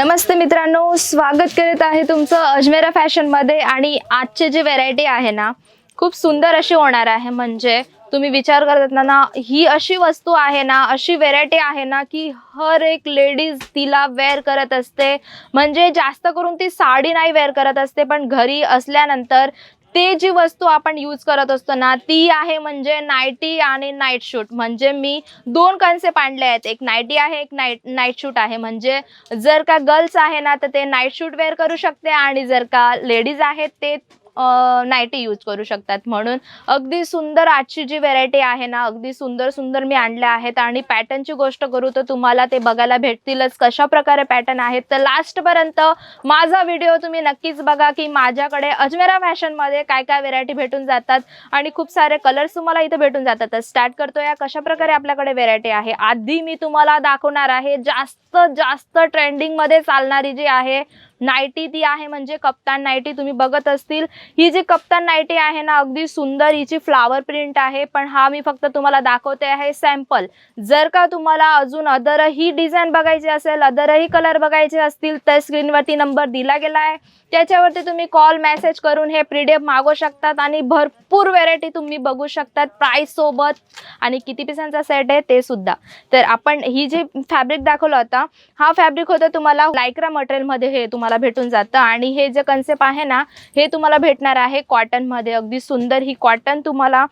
नमस्ते मित्रांनो स्वागत करत आहे तुमचं अजमेरा फॅशनमध्ये आणि आजची जी व्हेरायटी आहे ना खूप सुंदर अशी होणार आहे. म्हणजे तुम्ही विचार करत असताना ना ही अशी वस्तू आहे ना अशी व्हेरायटी आहे ना की हर एक लेडीज तिला वेअर करत असते. म्हणजे जास्त करून ती साडी नाही वेअर करत असते पण घरी असल्यानंतर ते जी वस्तू आपण यूज करत असतो ना ती आहे म्हणजे नाईटी आणि नाईट शूट म्हणजे मी दोन कन्सेप्ट आणले आहेत. एक नाईटी आहे एक नाईट नाईट शूट आहे. म्हणजे जर का गर्ल्स आहे ना तर ते नाईट शूट वेअर करू शकते आणि जर का लेडीज आहेत ते नाईटी यूज करू शकतात. म्हणून अगदी सुंदर आजची जी व्हेरायटी आहे ना अगदी सुंदर सुंदर मी आणल्या आहेत आणि पॅटर्नची गोष्ट करू तर तुम्हाला ते बघायला भेटतीलच कशा प्रकारे पॅटर्न आहेत. तर लास्टपर्यंत माझा व्हिडिओ तुम्ही नक्कीच बघा की माझ्याकडे अजमेरा फॅशनमध्ये काय काय व्हेरायटी भेटून जातात आणि खूप सारे कलर्स तुम्हाला इथे भेटून जातात. तर स्टार्ट करतो या कशा प्रकारे आपल्याकडे व्हेरायटी आहे. आधी मी तुम्हाला दाखवणार आहे जास्त जास्त ट्रेंडिंगमध्ये चालणारी जी आहे नाईटी ती आहे म्हणजे कप्तान नाईटी तुम्ही बघत असतील. ही जी कप्तान नाईटी आहे ना अगदी सुंदर हिची फ्लावर प्रिंट आहे. पण हा मी फक्त तुम्हाला दाखवते आहे सॅम्पल जर का तुम्हाला अजून अदरही डिझाईन बघायची असेल अदरही कलर बघायचे असतील तर स्क्रीनवरती नंबर दिला गेला आहे. त्याच्यावरती तुम्ही कॉल मेसेज करून हे प्रीडिएफ मागवू शकतात आणि भरपूर व्हेरायटी तुम्ही बघू शकतात प्राईस सोबत. आणि किती पिसांचा सेट आहे ते सुद्धा. तर आपण ही जी फॅब्रिक दाखवलं होता हा फॅब्रिक होता तुम्हाला लायक्रा मटेरियलमध्ये हे तुम्हाला भेटून जातं. आणि हे जे कन्सेप्ट आहे ना हे तुम्हाला भेटणार आहे कॉटनमध्ये अगदी सुंदर ही कॉटन तुम्हाला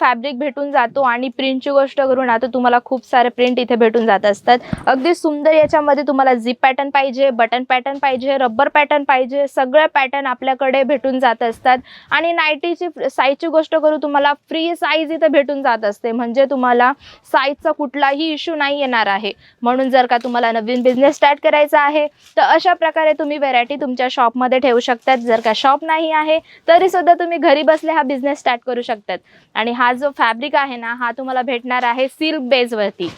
फॅब्रिक भेटून जातो आणि प्रिंटची गोष्ट करून आता तुम्हाला खूप सारे प्रिंट इथे भेटून जात असतात. अगदी सुंदर याच्यामध्ये तुम्हाला झिप पॅटर्न पाहिजे बटन पॅटर्न पाहिजे रबर पॅटर्न पाहिजे सगळे पॅटर्न आपल्याकडे भेटून जात असतात. आणि नाईटीची साईजची गोष्ट करू तुम्हाला फ्री साईज इथे भेटून जात असते. म्हणजे तुम्हाला साईजचा कुठलाही इश्यू नाही येणार आहे. म्हणून जर का तुम्हाला नवीन बिझनेस स्टार्ट करायचा आहे तर अशा प्रकारे तुम्ही तुम्ही व्हेरायटी तुमच्या शॉपमध्ये ठेवू शकतात. जर का शॉप नाही आहे तरी सुद्धा तुम्ही घरी बसले हा बिझनेस स्टार्ट करू शकतात. आणि हा जो फॅब्रिक आहे ना हा तुम्हाला भेटणार आहे सिल्क बेसवरती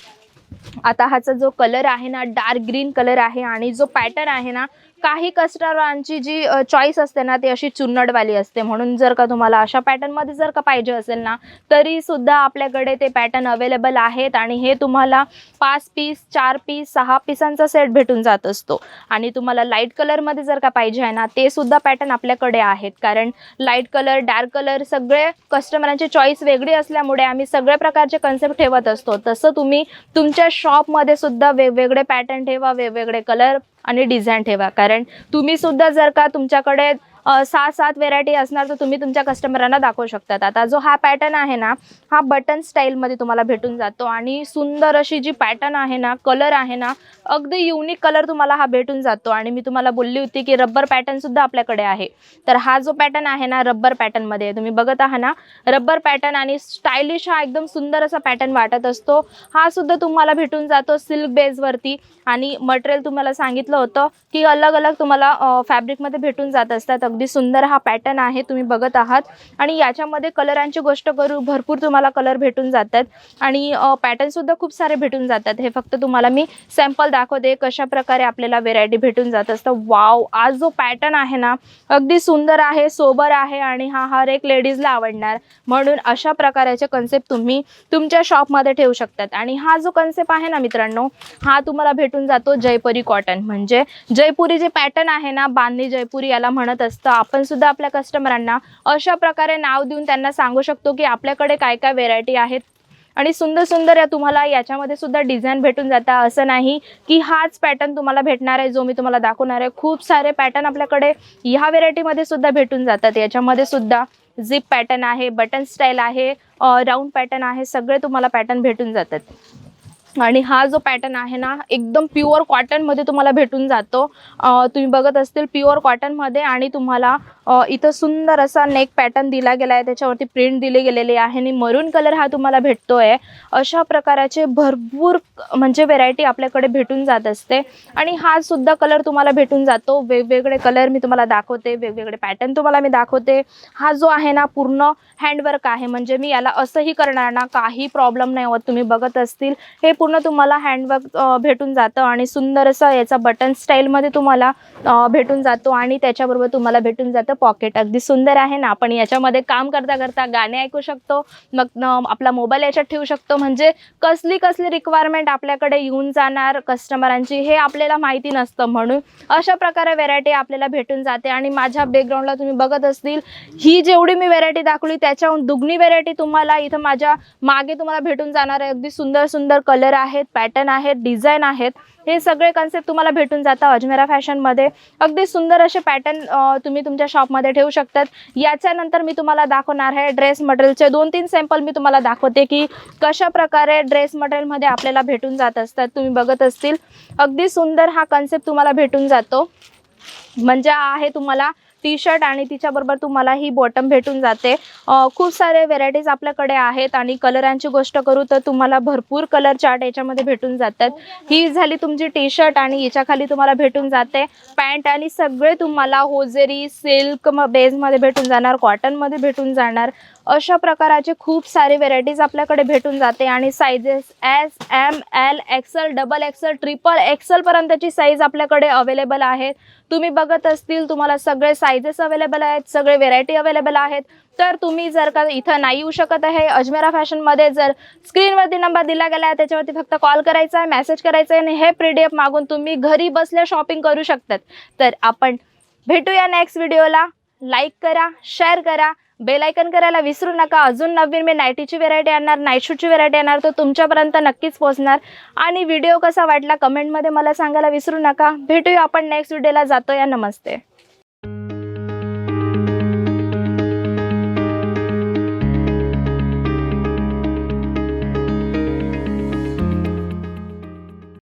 आता ह्याचा जो कलर आहे ना डार्क ग्रीन कलर आहे आणि जो पॅटर्न आहे ना काही कस्टमरांची जी चॉईस असते ना ती अशी चुन्नडवाली असते. म्हणून जर का तुम्हाला अशा पॅटर्नमध्ये जर का पाहिजे असेल ना तरी सुद्धा आपल्याकडे ते पॅटर्न अवेलेबल आहेत आणि हे तुम्हाला पाच पीस चार पीस सहा पीसांचा सेट भेटून जात असतो. आणि तुम्हाला लाइट कलरमध्ये जर का पाहिजे आहे ना ते सुद्धा पॅटर्न आपल्याकडे आहेत. कारण लाइट कलर डार्क कलर सगळे कस्टमरांची चॉईस वेगळी असल्यामुळे आम्ही सगळ्या प्रकारचे कन्सेप्ट ठेवत असतो. तसं तुम्ही तुमच्या शॉपमध्ये सुद्धा वेगवेगळे पॅटर्न ठेवा वेगवेगळे कलर आणि डिझाईन ठेवा. कारण तुम्ही सुद्धा जर का तुमच्याकडे सहा सात व्हेरायटी असणार तर तुम्ही तुमच्या कस्टमरांना दाखवू शकतात. आता जो हा पॅटर्न आहे ना हा बटन स्टाईलमध्ये तुम्हाला भेटून जातो आणि सुंदर अशी जी पॅटर्न आहे ना कलर आहे ना अगदी युनिक कलर तुम्हाला हा भेटून जातो. आणि मी तुम्हाला बोलली होती की रब्बर पॅटर्नसुद्धा आपल्याकडे आहे. तर हा जो पॅटर्न आहे ना रब्बर पॅटर्नमध्ये तुम्ही बघत आहात ना रब्बर पॅटर्न आणि स्टायलिश हा एकदम सुंदर असा पॅटर्न वाटत असतो. हा सुद्धा तुम्हाला भेटून जातो सिल्क बेसवरती आणि मटेरियल तुम्हाला सांगितलं होतं की अलग अलग तुम्हाला फॅब्रिकमध्ये भेटून जात असतात. अगदी सुंदर हा पॅटर्न आहे तुम्ही बघत आहात. आणि याच्यामध्ये कलरांची गोष्ट करू भरपूर तुम्हाला कलर भेटून जातात. आणि पॅटर्नसुद्धा खूप सारे भेटून जातात. हे फक्त तुम्हाला मी सॅम्पल दाखवते कशा प्रकारे आपल्याला व्हेरायटी भेटून जात असतं. वाव आज जो पॅटर्न आहे ना अगदी सुंदर आहे सोबर आहे आणि हा हर एक लेडीजला आवडणार. म्हणून अशा प्रकारचे कन्सेप्ट तुम्ही तुमच्या शॉपमध्ये ठेवू शकतात. आणि हा जो कन्सेप्ट आहे ना मित्रांनो हा तुम्हाला भेटून जातो जयपुरी कॉटन म्हणजे जयपुरी जे पॅटर्न आहे ना बांधणी जयपुरी याला म्हणत असतं आपण सुद्धा आपल्या कस्टमरांना अशा प्रकारे नाव देऊन त्यांना सांगू शकतो की आपल्याकडे काय काय व्हेरायटी आहेत. आणि सुंदर सुंदर या तुम्हाला याच्यामध्ये सुद्धा डिझाईन भेटून जाता. असं नाही की हाच पॅटर्न तुम्हाला भेटणार आहे जो मी तुम्हाला दाखवणार आहे. खूप सारे पॅटर्न आपल्याकडे ह्या व्हेरायटीमध्ये सुद्धा भेटून जातात. याच्यामध्ये सुद्धा झिप पॅटर्न आहे बटन स्टाईल आहे राऊंड पॅटर्न आहे सगळे तुम्हाला पॅटर्न भेटून जातात. आणि हा जो पॅटर्न आहे ना एकदम प्युअर कॉटनमध्ये तुम्हाला भेटून जातो. तुम्ही बघत असतील प्युअर कॉटनमध्ये आणि तुम्हाला इथं सुंदर असा नेक पॅटर्न दिला गेला आहे. त्याच्यावरती प्रिंट दिली गेलेली आहे आणि मरून कलर हा तुम्हाला भेटतोय. अशा प्रकाराचे भरपूर म्हणजे व्हेरायटी आपल्याकडे भेटून जात असते. आणि हा सुद्धा कलर तुम्हाला भेटून जातो. वेगवेगळे कलर मी तुम्हाला दाखवते. वेगवेगळे पॅटर्न तुम्हाला मी दाखवते. हा जो आहे ना पूर्ण हँडवर्क आहे. म्हणजे मी याला असंही करणार ना काही प्रॉब्लेम नाही होत. तुम्ही बघत असतील. हे पूर्ण तुम्हाला हँडवर्क भेटून जातं आणि सुंदर असं याचा बटन स्टाईलमध्ये तुम्हाला भेटून जातो आणि त्याच्याबरोबर तुम्हाला भेटून जातं. पॉकेट अगदी सुंदर आहे ना. आपण याच्यामध्ये काम करता करता गाणे ऐकू शकतो. मग आपला मोबाईल याच्यात ठेवू शकतो. म्हणजे कसली कसली रिक्वायरमेंट आपल्याकडे येऊन जाणार कस्टमरांची हे आपल्याला माहिती नसतं. म्हणून अशा प्रकारे व्हेरायटी आपल्याला भेटून जाते. आणि माझ्या बॅकग्राऊंडला तुम्ही बघत असतील ही जेवढी मी व्हेरायटी दाखवली त्याच्याहून दुगणी व्हेरायटी तुम्हाला इथं माझ्या मागे तुम्हाला भेटून जाणार आहे. अगदी सुंदर सुंदर कलर आहेत पॅटर्न आहेत डिझाईन आहेत. हे सगळे कन्सेप्ट तुम्हाला भेटून जातात अजमेरा फॅशनमध्ये अगदी सुंदर असे पॅटर्न तुम्ही तुमच्या शॉपमध्ये ठेवू शकतात. याच्यानंतर मी तुम्हाला दाखवणार आहे ड्रेस मटेरियलचे दोन तीन सॅम्पल मी तुम्हाला दाखवते की कशा प्रकारे ड्रेस मटेरियलमध्ये आपल्याला भेटून जात असतात. तुम्ही बघत असतील. अगदी सुंदर हा कन्सेप्ट तुम्हाला भेटून जातो. म्हणजे आहे तुम्हाला टी शर्ट आणि तिच्याबरोबर तुम्हाला ही बॉटम भेटून जाते. खूप सारे व्हेरायटीज आपल्याकडे आहेत आणि कलरांची गोष्ट करू तर तुम्हाला भरपूर कलर चार्ट याच्यामध्ये भेटून जातात. ही झाली तुमची टी शर्ट आणि याच्याखाली तुम्हाला भेटून जाते. पॅन्ट आणि सगळे तुम्हाला होजेरी सिल्क बेजमध्ये भेटून जाणार कॉटनमध्ये भेटून जाणार. अशा प्रकाराचे खूप सारे व्हेरायटीज आपल्याकडे भेटून जाते आणि sizes S M L XL double XL triple एक्सलपर्यंतची size आपल्याकडे अवेलेबल आहेत. तुम्ही बघत असतील तुम्हाला सगळे सायझेस अवेलेबल आहेत सगळे व्हेरायटी अवेलेबल आहेत. तर तुम्ही जर का इथं नाही येऊ शकत आहे अजमेरा फॅशनमध्ये जर स्क्रीनवरती नंबर दिला गेला आहे त्याच्यावरती फक्त कॉल करायचा आहे मेसेज करायचा आहे आणि हे पी डी एफ मागून तुम्ही घरी बसल्या शॉपिंग करू शकतात. तर आपण भेटूया नेक्स्ट व्हिडिओला लाईक करा शेअर करा. बेल आयकन करायला विसरू नका. अजून नवीन मी नाईटीची व्हेरायटी आणणार नाईट शूटची व्हेरायटी आणणार तो तुमच्यापर्यंत नक्कीच पोहोचणार. आणि व्हिडिओ कसा वाटला कमेंटमध्ये मला सांगायला विसरू नका. भेटूया आपण नेक्स्ट व्हिडिओला जातो या नमस्ते.